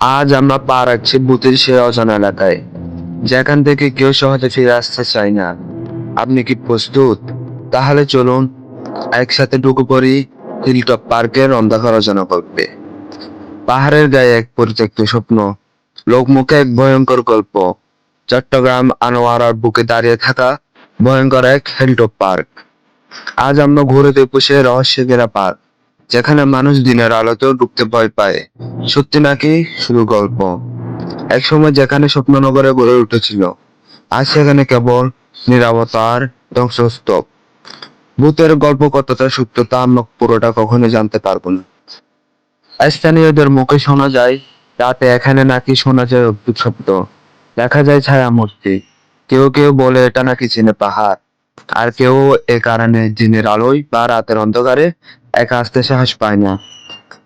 আজ আমরা পা রাখছি বুথের সে অজানা এলাকায়। যেখান থেকে কেউ সহজে ফিরে আসতে চায় না। আপনি কি প্রস্তুত? তাহলে চলুন, একসাথে ঢুকে পড়ি হিলটপ পার্কের অন্ধকার অজানা গল্পে। পাহাড়ের গায়ে এক পরিত্যক্ত স্বপ্ন, লোকমুখে এক ভয়ঙ্কর গল্প। চট্টগ্রাম আনোয়ারার বুকে দাঁড়িয়ে থাকা ভয়ঙ্কর এক হিলটপ পার্ক আজ আমরা ঘুরে দেখব সে রহস্য পার্ক। যেখানে মানুষ দিনের আলোতেও ঢুকতে ভয় পায়। সত্যি নাকি শুধু গল্প? একসময় যেখানে স্বপ্ননগরে গড়ে উঠেছিল, আজ সেখানে কেবল নিরাপত্তার ধ্বংসস্তূপ। ভূতের গল্প কতটা সত্য তা আমরা পুরোটা কখনো জানতে পারব না। স্থানীয়দের মুখে শোনা যায়, রাতে এখানে নাকি শোনা যায় অদ্ভুত শব্দ। দেখা যায় ছায়া মূর্তি কেউ কেউ বলে, এটা নাকি চীনে পাহাড়। আর কেউ এ কারণে দিনের আলোয় বা রাতের অন্ধকারে একা আসতে সাহস পায় না।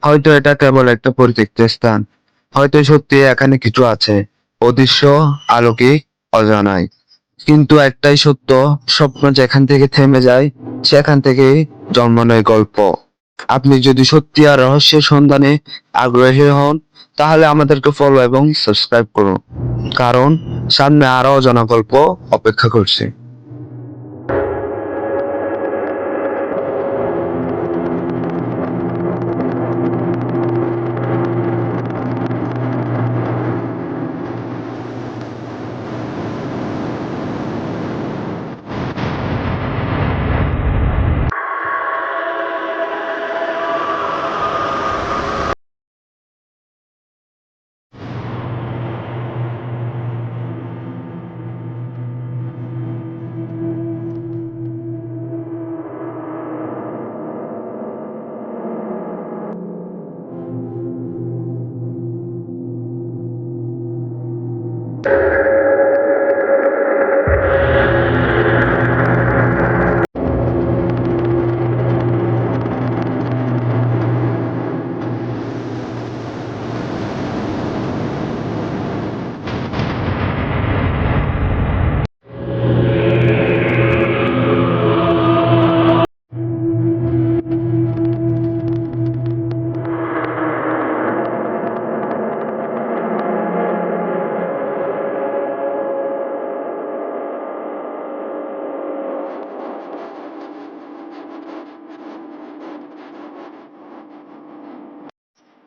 হয়তো এটা কেবল একটা পরিত্যক্ত স্থান। হয়তো সত্যি এখানে কিছু আছে, অদৃশ্য, আলোকিক, অজানায়। কিন্তু একটাই সত্য, স্বপ্ন যেখান থেকে থেমে যায়, সেখান থেকে জন্ম নেয় গল্প। আপনি যদি সত্যি আর রহস্যের সন্ধানে আগ্রহী হন, তাহলে আমাদেরকে ফলো এবং সাবস্ক্রাইব করুন। কারণ সামনে আরও অজানা গল্প অপেক্ষা করছে।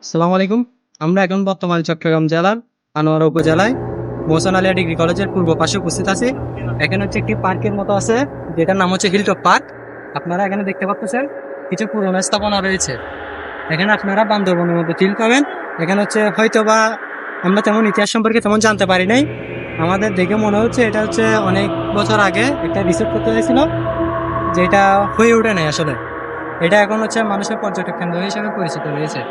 সালাম আলাইকুম। আমরা এখন বর্তমানে চট্টগ্রাম জেলার আনোয়ারা উপজেলায় মোহসেন আলিয়া ডিগ্রি কলেজের পূর্ব পাশে উপস্থিত আছি। এখানে হচ্ছে একটি পার্কের মতো আছে, যেটার নাম হচ্ছে হিলটপ পার্ক আপনারা এখানে দেখতে পাচ্ছেন কিছু পুরনো স্থাপনা রয়েছে। এখানে আপনারা বান্দরবনের মধ্যে ফিল পাবেন। এখানে হচ্ছে হয়তো বা আমরা তেমন ইতিহাস সম্পর্কে তেমন জানতে পারি নাই। আমাদের দেখে মনে হচ্ছে এটা হচ্ছে অনেক বছর আগে একটা রিসোর্ট করতে হয়েছিল, যেটা হয়ে ওঠে নাই আসলে। এটা এখন হচ্ছে মানুষের পর্যটক কেন্দ্র হিসেবে পরিচিত রয়েছে